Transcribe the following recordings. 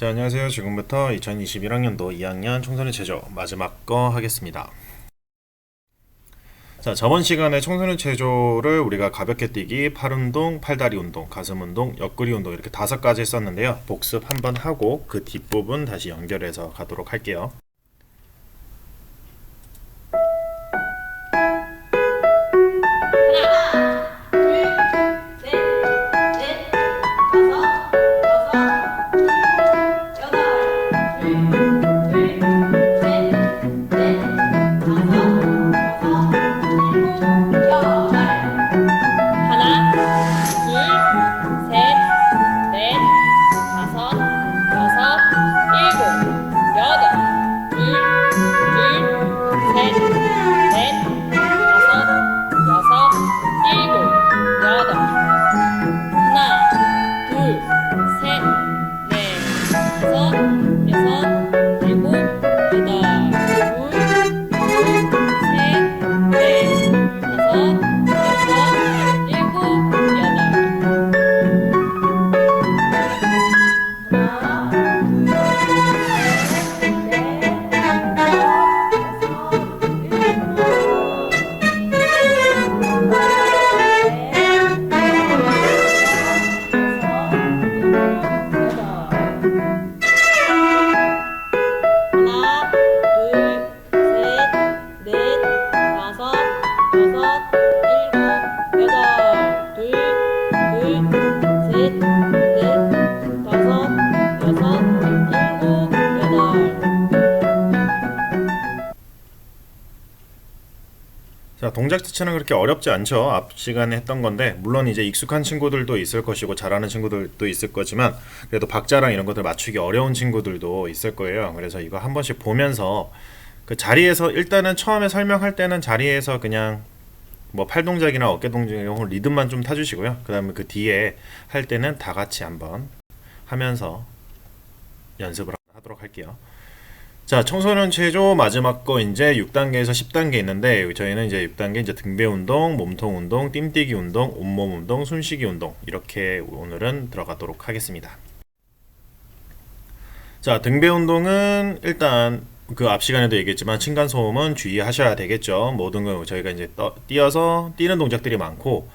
자, 안녕하세요. 지금부터 2021학년도 2학년 청소년 체조 마지막 거 하겠습니다. 자, 저번 시간에 청소년 체조를 우리가 가볍게 뛰기, 팔 운동, 팔다리 운동, 가슴 운동, 옆구리 운동 이렇게 다섯 가지 했었는데요. 복습 한번 하고 그 뒷부분 다시 연결해서 가도록 할게요. 자, 동작 자체는 그렇게 어렵지 않죠. 앞 시간에 했던 건데, 물론 이제 익숙한 친구들도 있을 것이고, 잘하는 친구들도 있을 거지만, 그래도 박자랑 이런 것들 맞추기 어려운 친구들도 있을 거예요. 그래서 이거 한 번씩 보면서, 그 자리에서, 일단은 처음에 설명할 때는 자리에서 그냥, 뭐 팔 동작이나 어깨 동작이나 혹은 리듬만 좀 타주시고요. 그 다음에 그 뒤에 할 때는 다 같이 한번 하면서 연습을 하도록 할게요. 자, 청소년 체조 마지막 거 이제 6단계에서 10단계 있는데 저희는 이제 6단계 이제 등배 운동, 몸통 운동, 띰뛰기 운동, 온몸 운동, 숨쉬기 운동 이렇게 오늘은 들어가도록 하겠습니다. 자, 등배 운동은 일단 그 앞 시간에도 얘기했지만 층간 소음은 주의하셔야 되겠죠. 모든 거 저희가 이제 떠, 뛰어서 뛰는 동작들이 많고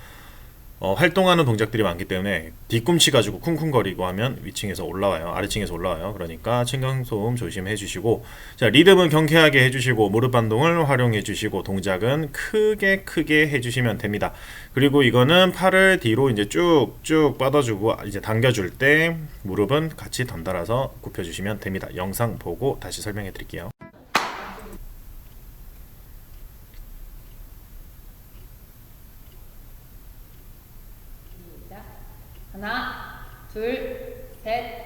어, 활동하는 동작들이 많기 때문에 뒤꿈치 가지고 쿵쿵거리고 하면 위층에서 올라와요. 아래층에서 올라와요. 그러니까 층간소음 조심해 주시고 자 리듬은 경쾌하게 해주시고 무릎 반동을 활용해 주시고 동작은 크게 크게 해주시면 됩니다. 그리고 이거는 팔을 뒤로 이제 쭉쭉 뻗어주고 이제 당겨줄 때 무릎은 같이 던달아서 굽혀주시면 됩니다. 영상 보고 다시 설명해 드릴게요. 시작. 하나, 둘, 셋,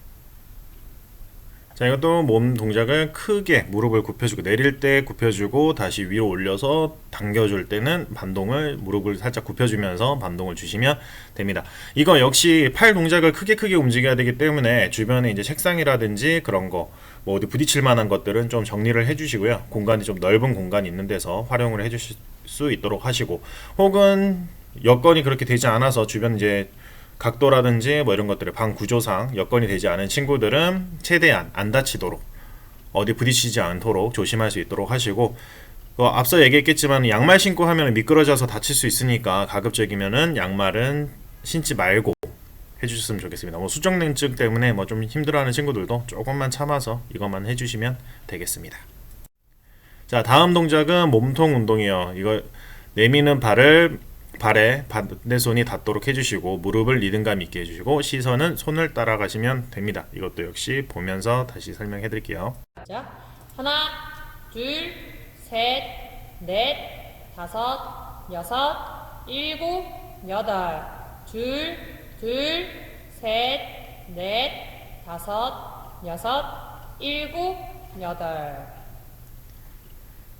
자 이것도 몸 동작을 크게 무릎을 굽혀주고 내릴 때 굽혀주고 다시 위로 올려서 당겨줄 때는 반동을 무릎을 살짝 굽혀주면서 반동을 주시면 됩니다. 이거 역시 팔 동작을 크게 크게 움직여야 되기 때문에 주변에 이제 책상이라든지 그런 거 뭐 어디 부딪힐 만한 것들은 좀 정리를 해주시고요. 공간이 좀 넓은 공간이 있는 데서 활용을 해주실 수 있도록 하시고 혹은 여건이 그렇게 되지 않아서 주변 이제 각도라든지 뭐 이런 것들을 방 구조상 여건이 되지 않은 친구들은 최대한 안 다치도록 어디 부딪히지 않도록 조심할 수 있도록 하시고 어, 앞서 얘기했겠지만 양말 신고 하면 미끄러져서 다칠 수 있으니까 가급적이면은 양말은 신지 말고 해주셨으면 좋겠습니다. 뭐 수정냉증 때문에 뭐 좀 힘들어하는 친구들도 조금만 참아서 이것만 해주시면 되겠습니다. 자 다음 동작은 몸통 운동이요. 이거 내미는 발을 발에 반대손이 닿도록 해주시고 무릎을 리듬감 있게 해주시고 시선은 손을 따라가시면 됩니다. 이것도 역시 보면서 다시 설명해 드릴게요. 자, 하나, 둘, 셋, 넷, 다섯, 여섯, 일곱, 여덟, 둘, 둘, 셋, 넷, 다섯, 여섯, 일곱, 여덟.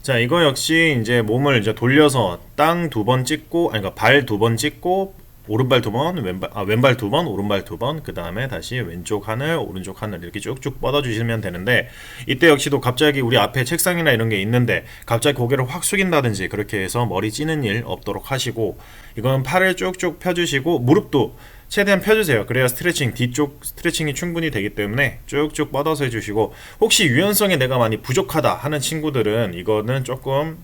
자, 이거 역시 이제 몸을 이제 돌려서 땅 두 번 찍고, 아니, 그러니까 발 두 번 찍고, 오른발 두 번, 왼발 아 왼발 두 번, 오른발 두 번, 그 다음에 다시 왼쪽 하늘, 오른쪽 하늘 이렇게 쭉쭉 뻗어 주시면 되는데 이때 역시도 갑자기 우리 앞에 책상이나 이런 게 있는데 갑자기 고개를 확 숙인다든지 그렇게 해서 머리 찌는 일 없도록 하시고 이건 팔을 쭉쭉 펴주시고 무릎도 최대한 펴주세요. 그래야 스트레칭 뒤쪽 스트레칭이 충분히 되기 때문에 쭉쭉 뻗어서 해주시고 혹시 유연성에 내가 많이 부족하다 하는 친구들은 이거는 조금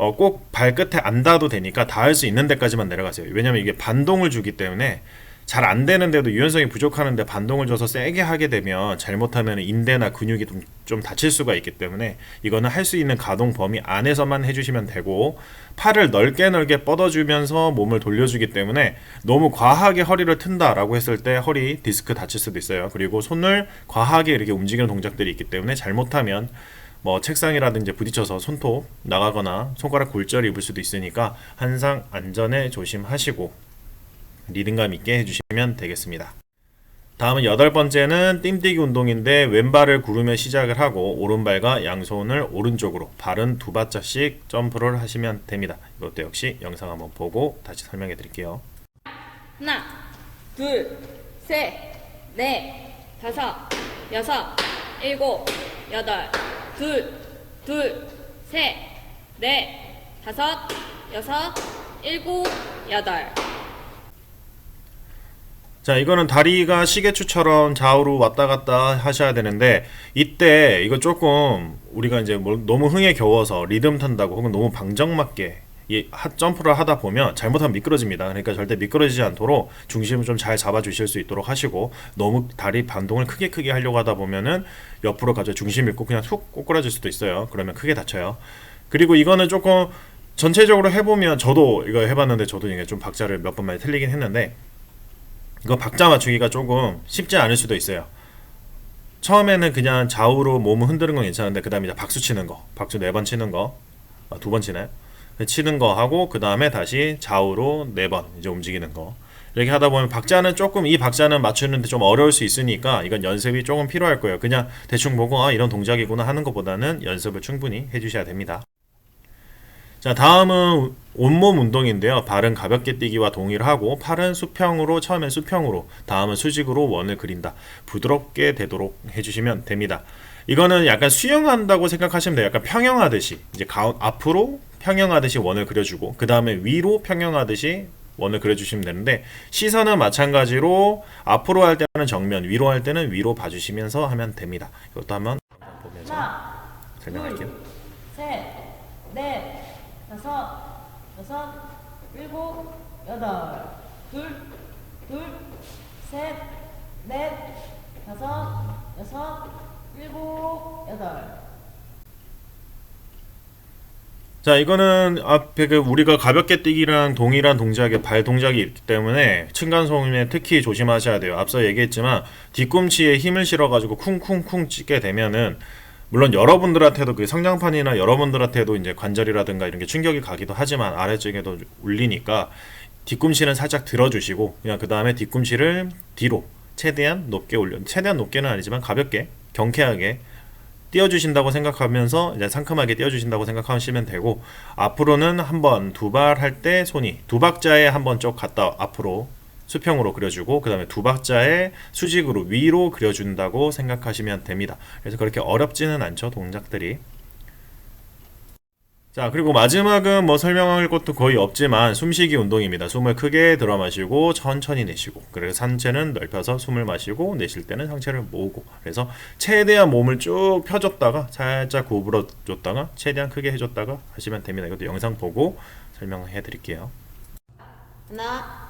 어, 꼭 발끝에 안 닿아도 되니까 닿을 수 있는 데까지만 내려가세요. 왜냐면 이게 반동을 주기 때문에 잘 안 되는데도 유연성이 부족하는데 반동을 줘서 세게 하게 되면 잘못하면 인대나 근육이 좀, 좀 다칠 수가 있기 때문에 이거는 할 수 있는 가동 범위 안에서만 해주시면 되고 팔을 넓게 넓게 뻗어주면서 몸을 돌려주기 때문에 너무 과하게 허리를 튼다라고 했을 때 허리 디스크 다칠 수도 있어요. 그리고 손을 과하게 이렇게 움직이는 동작들이 있기 때문에 잘못하면 뭐 책상이라든지 부딪혀서 손톱 나가거나 손가락 골절 입을 수도 있으니까 항상 안전에 조심하시고 리듬감 있게 해주시면 되겠습니다. 다음은 여덟 번째는 띵뛰기 운동인데 왼발을 구르며 시작을 하고 오른발과 양손을 오른쪽으로 발은 두 발자씩 점프를 하시면 됩니다. 이것도 역시 영상 한번 보고 다시 설명해 드릴게요. 하나, 둘, 셋, 넷, 다섯, 여섯, 일곱, 여덟, 둘, 둘, 셋, 넷, 다섯, 여섯, 일곱, 여덟. 자, 이거는 다리가 시계추처럼 좌우로 왔다 갔다 하셔야 되는데 이때 이거 조금 우리가 이제 뭐 너무 흥에 겨워서 리듬 탄다고 혹은 너무 방정 맞게 이 하- 점프를 하다 보면 잘못하면 미끄러집니다. 그러니까 절대 미끄러지지 않도록 중심을 좀 잘 잡아 주실 수 있도록 하시고 너무 다리 반동을 크게 크게 하려고 하다 보면은 옆으로 가져 중심 잃고 그냥 툭 꼬꾸라질 수도 있어요. 그러면 크게 다쳐요. 그리고 이거는 조금 전체적으로 해보면 저도 이거 해봤는데 저도 이게 좀 박자를 몇 번 많이 틀리긴 했는데 이거 박자 맞추기가 조금 쉽지 않을 수도 있어요. 처음에는 그냥 좌우로 몸을 흔드는 건 괜찮은데 그 다음에 박수 치는 거, 박수 네 번 치는 거, 아, 두번 치나요? 치는 거 하고 그 다음에 다시 좌우로 네 번 이제 움직이는 거. 이렇게 하다 보면 박자는 조금 이 박자는 맞추는데 좀 어려울 수 있으니까 이건 연습이 조금 필요할 거예요. 그냥 대충 보고 아 이런 동작이구나 하는 것보다는 연습을 충분히 해주셔야 됩니다. 자, 다음은 온몸 운동인데요. 발은 가볍게 뛰기와 동일하고 팔은 수평으로 처음엔 수평으로, 다음은 수직으로 원을 그린다. 부드럽게 되도록 해주시면 됩니다. 이거는 약간 수영한다고 생각하시면 돼요. 약간 평영하듯이 이제 가운 앞으로 평영하듯이 원을 그려주고 그 다음에 위로 평영하듯이 원을 그려주시면 되는데 시선은 마찬가지로 앞으로 할 때는 정면, 위로 할 때는 위로 봐주시면서 하면 됩니다. 이것도 한번 보면서 하나, 설명할게요. 셋, 넷, 다섯, 여섯, 일곱, 여덟, 둘, 둘, 셋, 넷, 다섯, 여섯, 일곱, 여덟. 자, 이거는 앞에 그 우리가 가볍게 뛰기랑 동일한 동작의 발 동작이 있기 때문에 층간소음에 특히 조심하셔야 돼요. 앞서 얘기했지만 뒤꿈치에 힘을 실어 가지고 쿵쿵쿵 찍게 되면은 물론 여러분들한테도 그 성장판이나 여러분들한테도 이제 관절이라든가 이런 게 충격이 가기도 하지만 아래쪽에도 울리니까 뒤꿈치는 살짝 들어주시고 그냥 그 다음에 뒤꿈치를 뒤로 최대한 높게 올려 최대한 높게는 아니지만 가볍게 경쾌하게 띄워주신다고 생각하면서 이제 상큼하게 띄워주신다고 생각하시면 되고 앞으로는 한 번 두발 할 때 손이 두 박자에 한번쭉 갔다 앞으로 수평으로 그려주고 그 다음에 두 박자에 수직으로 위로 그려준다고 생각하시면 됩니다. 그래서 그렇게 어렵지는 않죠 동작들이. 자 그리고 마지막은 뭐 설명할 것도 거의 없지만 숨쉬기 운동입니다. 숨을 크게 들어 마시고 천천히 내쉬고 그래서 상체는 넓혀서 숨을 마시고 내쉴 때는 상체를 모으고 그래서 최대한 몸을 쭉 펴줬다가 살짝 구부러 줬다가 최대한 크게 해줬다가 하시면 됩니다. 이것도 영상 보고 설명해 드릴게요. 하나,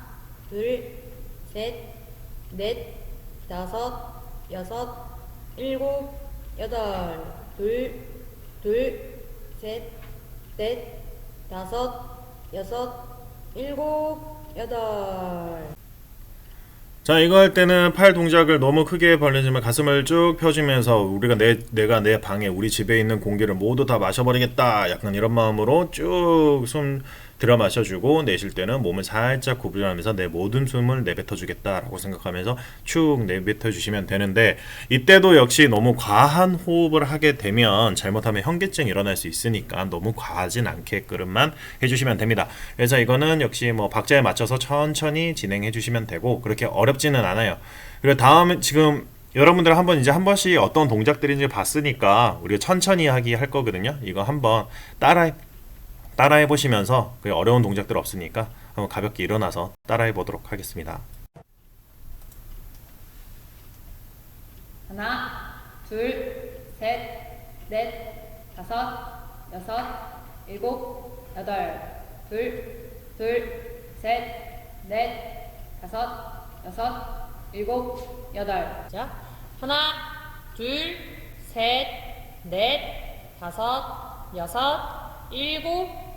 둘, 셋, 넷, 다섯, 여섯, 일곱, 여덟, 둘, 둘, 셋, 넷, 다섯, 여섯, 일곱, 여덟. 자 이거 할 때는 팔 동작을 너무 크게 벌리지만 가슴을 쭉 펴주면서 우리가 내 내가 내 방에 우리 집에 있는 공기를 모두 다 마셔버리겠다 약간 이런 마음으로 쭉숨 들어 마셔주고 내쉴 때는 몸을 살짝 구부려하면서 내 모든 숨을 내뱉어 주겠다라고 생각하면서 축 내뱉어 주시면 되는데 이때도 역시 너무 과한 호흡을 하게 되면 잘못하면 현기증 일어날 수 있으니까 너무 과하진 않게끔만 해주시면 됩니다. 그래서 이거는 역시 뭐 박자에 맞춰서 천천히 진행해 주시면 되고 그렇게 어렵지는 않아요. 그리고 다음에 지금 여러분들 한번 이제 한 번씩 어떤 동작들인지 봤으니까 우리가 천천히 하기 할 거거든요. 이거 한번 따라 따라해 보시면서 그 어려운 동작들 없으니까 한번 가볍게 일어나서 따라해 보도록 하겠습니다. 하나, 둘, 셋, 넷, 다섯, 여섯, 일곱, 여덟, 둘, 둘, 셋, 넷, 다섯, 여섯, 일곱, 여덟. 자, 하나, 둘, 셋, 넷, 다섯, 여섯, 일곱,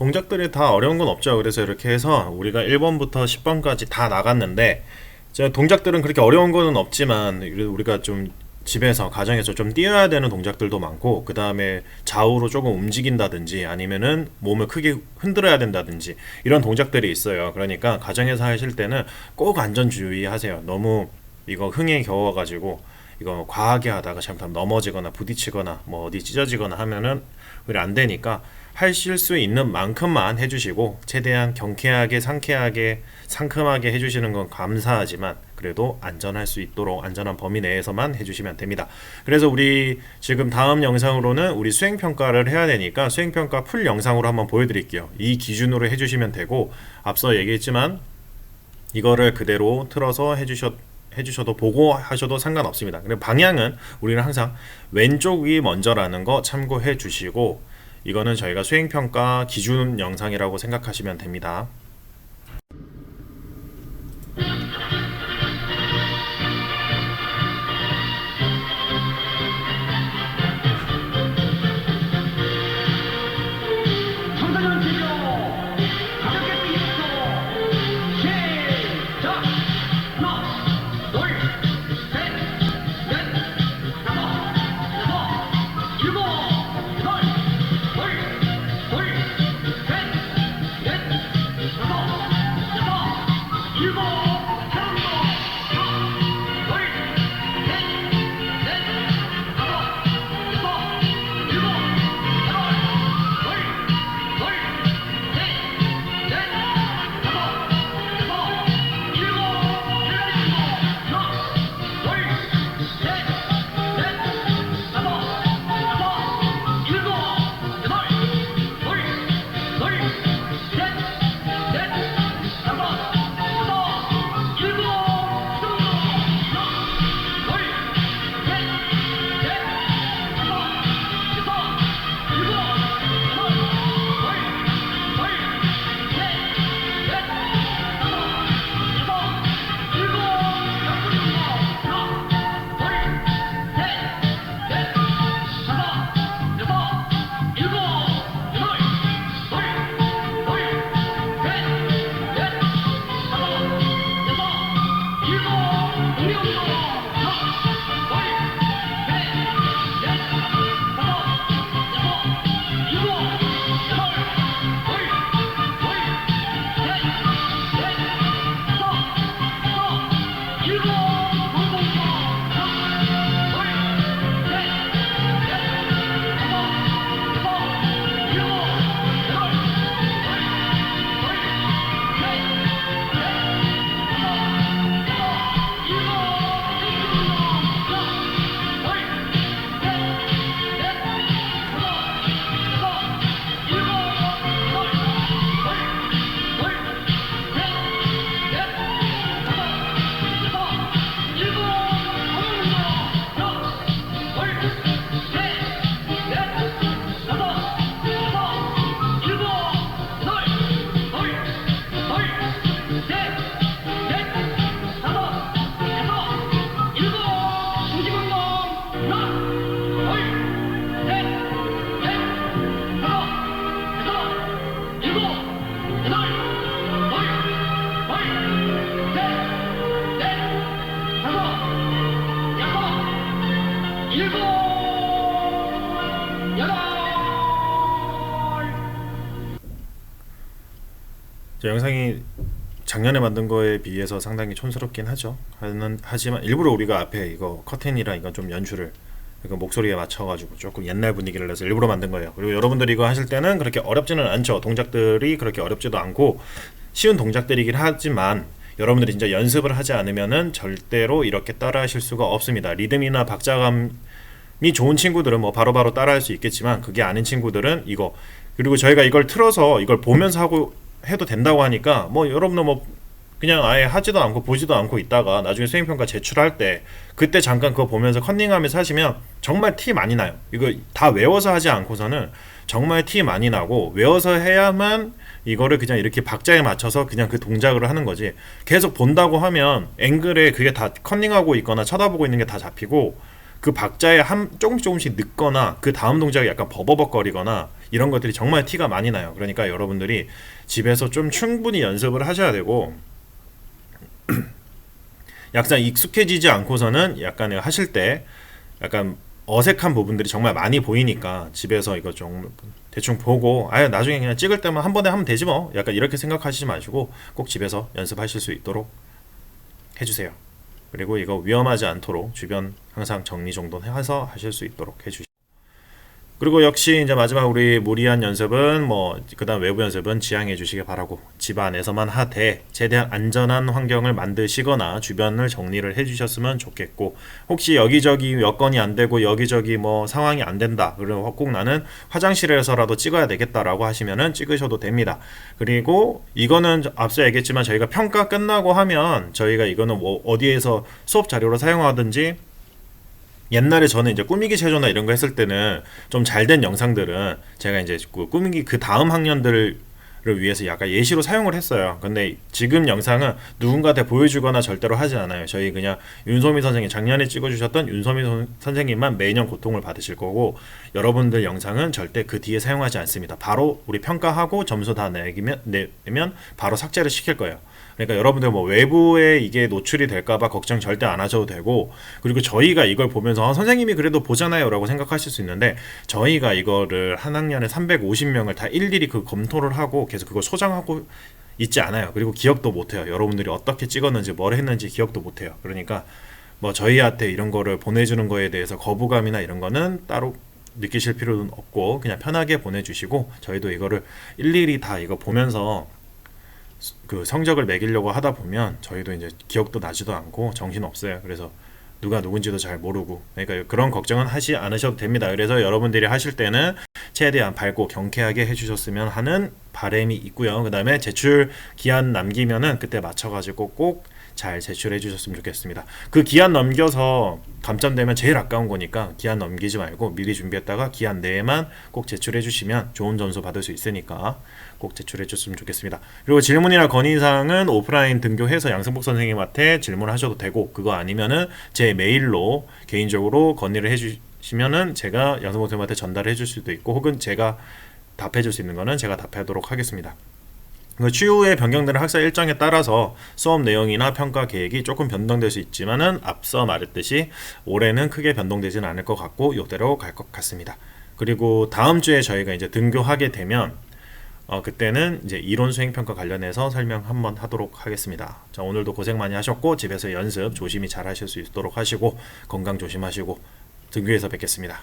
동작들이 다 어려운 건 없죠. 그래서 이렇게 해서 우리가 1번부터 10번까지 다 나갔는데 제 동작들은 그렇게 어려운 거는 없지만 우리가 좀 집에서 가정에서 좀 뛰어야 되는 동작들도 많고 그 다음에 좌우로 조금 움직인다든지 아니면은 몸을 크게 흔들어야 된다든지 이런 동작들이 있어요. 그러니까 가정에서 하실 때는 꼭 안전 주의하세요. 너무 이거 흥에 겨워가지고 이거 과하게 하다가 잘못하면 넘어지거나 부딪히거나 뭐 어디 찢어지거나 하면은 우리 안 되니까 하실 수 있는 만큼만 해주시고 최대한 경쾌하게 상쾌하게 상큼하게 해주시는 건 감사하지만 그래도 안전할 수 있도록 안전한 범위 내에서만 해주시면 됩니다. 그래서 우리 지금 다음 영상으로는 우리 수행 평가를 해야 되니까 수행 평가 풀 영상으로 한번 보여드릴게요. 이 기준으로 해주시면 되고 앞서 얘기했지만 이거를 그대로 틀어서 해주셨 해주셔도 보고 하셔도 상관없습니다. 근데 방향은 우리는 항상 왼쪽이 먼저라는 거 참고해 주시고 이거는 저희가 수행평가 기준 영상이라고 생각하시면 됩니다. 영상이 작년에 만든 거에 비해서 상당히 촌스럽긴 하죠. 하는 하지만 일부러 우리가 앞에 이거 커튼이랑 이건 좀 연출을 이거 목소리에 맞춰가지고 조금 옛날 분위기를 내서 일부러 만든 거예요. 그리고 여러분들이 이거 하실 때는 그렇게 어렵지는 않죠. 동작들이 그렇게 어렵지도 않고 쉬운 동작들이긴 하지만 여러분들이 진짜 연습을 하지 않으면은 절대로 이렇게 따라하실 수가 없습니다. 리듬이나 박자감이 좋은 친구들은 뭐 바로바로 따라할 수 있겠지만 그게 아닌 친구들은 이거 그리고 저희가 이걸 틀어서 이걸 보면서 하고 해도 된다고 하니까 뭐 여러분들 뭐 그냥 아예 하지도 않고 보지도 않고 있다가 나중에 수행평가 제출할 때 그때 잠깐 그거 보면서 컨닝하면서 하시면 정말 티 많이 나요. 이거 다 외워서 하지 않고서는 정말 티 많이 나고 외워서 해야만 이거를 그냥 이렇게 박자에 맞춰서 그냥 그 동작으로 하는 거지. 계속 본다고 하면 앵글에 그게 다 컨닝하고 있거나 쳐다보고 있는 게 다 잡히고 그 박자에 한 조금씩 조금씩 늦거나 그 다음 동작이 약간 버버벅거리거나 이런 것들이 정말 티가 많이 나요. 그러니까 여러분들이 집에서 좀 충분히 연습을 하셔야 되고 약간 익숙해지지 않고서는 약간 하실 때 약간 어색한 부분들이 정말 많이 보이니까 집에서 이거 좀 대충 보고 아예 나중에 그냥 찍을 때만 한 번에 하면 되지 뭐 약간 이렇게 생각하시지 마시고 꼭 집에서 연습하실 수 있도록 해주세요. 그리고 이거 위험하지 않도록 주변 항상 정리 정돈 해서 하실 수 있도록 해주시고 그리고 역시 이제 마지막 우리 무리한 연습은 뭐 그다음 외부 연습은 지양해 주시기 바라고 집 안에서만 하되 최대한 안전한 환경을 만드시거나 주변을 정리를 해 주셨으면 좋겠고 혹시 여기저기 여건이 안 되고 여기저기 뭐 상황이 안 된다 그러면 꼭 나는 화장실에서라도 찍어야 되겠다라고 하시면은 찍으셔도 됩니다. 그리고 이거는 앞서 얘기했지만 저희가 평가 끝나고 하면 저희가 이거는 뭐 어디에서 수업 자료로 사용하든지 옛날에 저는 이제 꾸미기 체조나 이런 거 했을 때는 좀 잘 된 영상들은 제가 이제 그 꾸미기 그 다음 학년들을 위해서 약간 예시로 사용을 했어요. 근데 지금 영상은 누군가한테 보여주거나 절대로 하지 않아요. 저희 그냥 윤소미 선생님 작년에 찍어주셨던 윤소미 선- 선생님만 매년 고통을 받으실 거고 여러분들 영상은 절대 그 뒤에 사용하지 않습니다. 바로 우리 평가하고 점수 다 내기면 내면 바로 삭제를 시킬 거예요. 그러니까 여러분들 뭐 외부에 이게 노출이 될까봐 걱정 절대 안 하셔도 되고 그리고 저희가 이걸 보면서 아, 선생님이 그래도 보잖아요라고 생각하실 수 있는데 저희가 이거를 한 학년에 350명을 다 일일이 그 검토를 하고 계속 그걸 소장하고 있지 않아요. 그리고 기억도 못해요. 여러분들이 어떻게 찍었는지 뭘 했는지 기억도 못해요. 그러니까 뭐 저희한테 이런 거를 보내주는 거에 대해서 거부감이나 이런 거는 따로 느끼실 필요는 없고 그냥 편하게 보내주시고 저희도 이거를 일일이 다 이거 보면서 그 성적을 매기려고 하다 보면 저희도 이제 기억도 나지도 않고 정신 없어요. 그래서 누가 누군지도 잘 모르고 그러니까 그런 걱정은 하지 않으셔도 됩니다. 그래서 여러분들이 하실 때는 최대한 밝고 경쾌하게 해주셨으면 하는 바람이 있고요. 그 다음에 제출 기한 남기면은 그때 맞춰가지고 꼭 잘 제출해 주셨으면 좋겠습니다. 그 기한 넘겨서 감점되면 제일 아까운 거니까 기한 넘기지 말고 미리 준비했다가 기한 내에만 꼭 제출해 주시면 좋은 점수 받을 수 있으니까 꼭 제출해 줬으면 좋겠습니다. 그리고 질문이나 건의사항은 오프라인 등교해서 양승복 선생님한테 질문하셔도 되고 그거 아니면은 제 메일로 개인적으로 건의를 해주시면은 제가 양승복 선생님한테 전달해 줄 수도 있고 혹은 제가 답해 줄 수 있는 거는 제가 답하도록 하겠습니다. 그 추후에 변경되는 학사 일정에 따라서 수업 내용이나 평가 계획이 조금 변동될 수 있지만은 앞서 말했듯이 올해는 크게 변동되지는 않을 것 같고 이대로 갈 것 같습니다. 그리고 다음 주에 저희가 이제 등교하게 되면 어, 그때는 이제 이론 수행 평가 관련해서 설명 한번 하도록 하겠습니다. 자, 오늘도 고생 많이 하셨고 집에서 연습 조심히 잘 하실 수 있도록 하시고 건강 조심하시고 등교에서 뵙겠습니다.